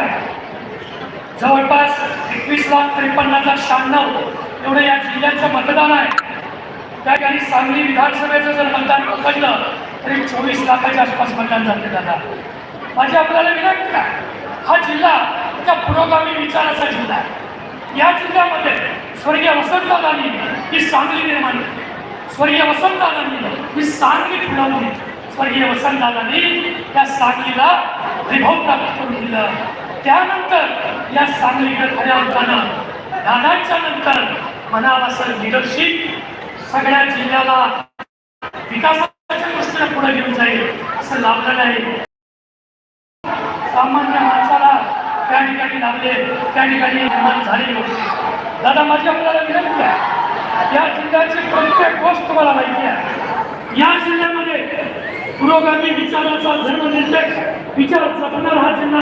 रुपये. जवळपास एकवीस लाख त्रेपन्न हजार शहाण्णव एवढं या जिल्ह्याचं मतदान आहे. त्या ठिकाणी सांगली विधानसभेचं जर मतदान पकडलं तरी चोवीस लाखाच्या आसपास मतदान जाते दादा. माझी आपल्याला विनंती आहे हा जिल्हा एका पुरोगामी विचाराचा जिल्हा आहे. या जिल्ह्यामध्ये स्वर्गीय वसंतदादांनी ही सांगली निर्माण केली. स्वर्गीय वसंतदादांनी ही सांगली फुलवली स्वर्गीय वसंतदादांनी त्या सांगलीला वैभव प्राप्त करून दिलं. त्यानंतर या सांगलीकडे खऱ्या अर्थानं दादाच्या नंतर म्हणावं असं लिडरशिप सगळ्या जिल्ह्याला विकासाच्या दृष्टीने पुढे घेऊन जाईल असं लाभलेलं नाही. सामान्य माणसाला त्या ठिकाणी लाभले त्या ठिकाणी निर्माण झालेली होती. दादा माझी आपल्याला विनंती आहे या जिल्ह्याची प्रत्येक गोष्ट तुम्हाला माहिती आहे. या जिल्ह्यामध्ये पुरोगामी विचाराचा धर्मनिरपेक्ष विचार जपणार हा जिल्हा